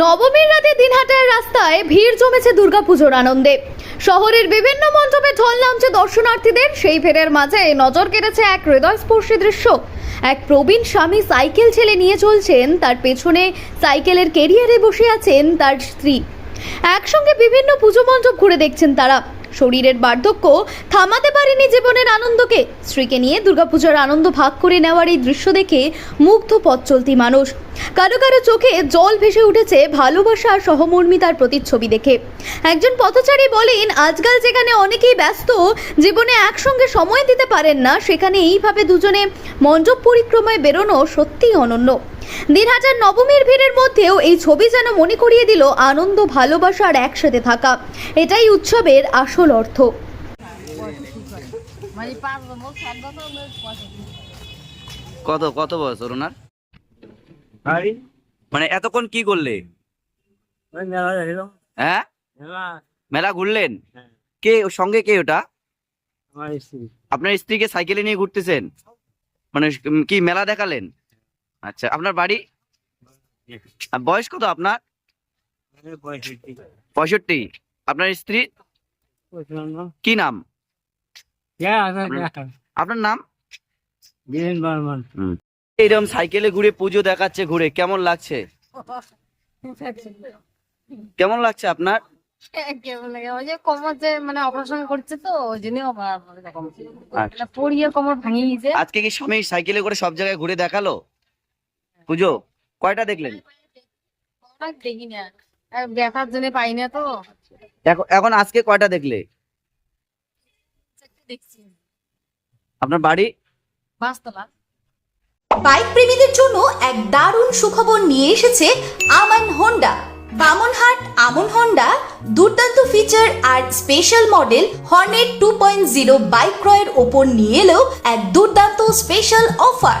নবমীর রাতে দিনহাটার রাস্তায় ভিড় জমেছে দুর্গাপুজোর আনন্দে। শহরের বিভিন্ন মণ্ডপে ঢল নামছে দর্শনার্থীদের। সেই ভিড়ের মাঝে নজর কেটেছে এক হৃদয়স্পর্শী দৃশ্য। এক প্রবীণ স্বামী সাইকেল ছেলে নিয়ে চলছেন। তার পেছনে সাইকেলের কেরিয়ারে বসে আছেন তার স্ত্রী। একসঙ্গে বিভিন্ন পুজো মণ্ডপ ঘুরে দেখছেন তারা। শরীরের বার্ধক্য থামাতে পারেনি জীবনের আনন্দকে। স্ত্রীকে নিয়ে দুর্গাপূজার আনন্দ ভাগ করে নেওয়ার এই দৃশ্য দেখে মুগ্ধ পথ চলতি মানুষ। কারও কারও চোখে জল ভেসে উঠেছে ভালোবাসা আর সহমর্মিতার প্রতিচ্ছবি দেখে। একজন পথচারী বলেন, আজকাল যেখানে অনেকেই ব্যস্ত, জীবনে একসঙ্গে সময় দিতে পারেন না, সেখানে এইভাবে দুজনে মণ্ডপ পরিক্রমায় বেরোনো সত্যিই অনন্য। দিনহাজার নবমীর ভিড়ের মধ্যেও এই ছবি যেন মনে করিয়ে দিল আনন্দ ভালোবাসা আর একসাথে থাকা। এটাই উৎসবের আসল অর্থ। কত কত বছর ওনার? মানে এতক্ষণ কি করলে মেলা হ্যাঁ? মেলা। ঘুরলেন? হ্যাঁ। কে সঙ্গে কে ওটা? আপনার স্ত্রীকে সাইকেলে নিয়ে ঘুরতেছেন? মানে কি মেলা দেখালেন? আচ্ছা আপনার বাড়ি? আর বয়স কত আপনার? পঁয়ষট্টি। পঁয়ষট্টি। আপনার স্ত্রী? কি নাম? হ্যাঁ আপনার- আপনার নাম? এইরকম সাইকেলে ঘুরে পুজো দেখাচ্ছে ঘুরে কেমন লাগছে? কেমন লাগছে আপনার? ওই যে কোমর যে অপারেশন করছে তো ওই জন্য আমার এরকম আচ্ছা। পড়িয়ে কোমর ভাঙিয়ে গেছে আজকে কি স্বামী সাইকেলে করে সব জায়গায় ঘুরে দেখাল? পুজো কয়টা দেখলেন? অনেক দেখি না আর ব্যথার জন্য পাই না তো। এখন এখন আজকে কয়টা দেখলে? আপনার বাড়ি? পাঁচতলা বাইক প্রেমীদের জন্য এক দারুণ সুখবর নিয়ে এসেছে আমান হোন্ডা বামনহাট আমন হোন্ডা দুর্দান্ত ফিচার আর special model Hornet two point zero bike ক্রয়ের ওপর নিয়ে এলো এক দুর্দান্ত স্পেশাল অফার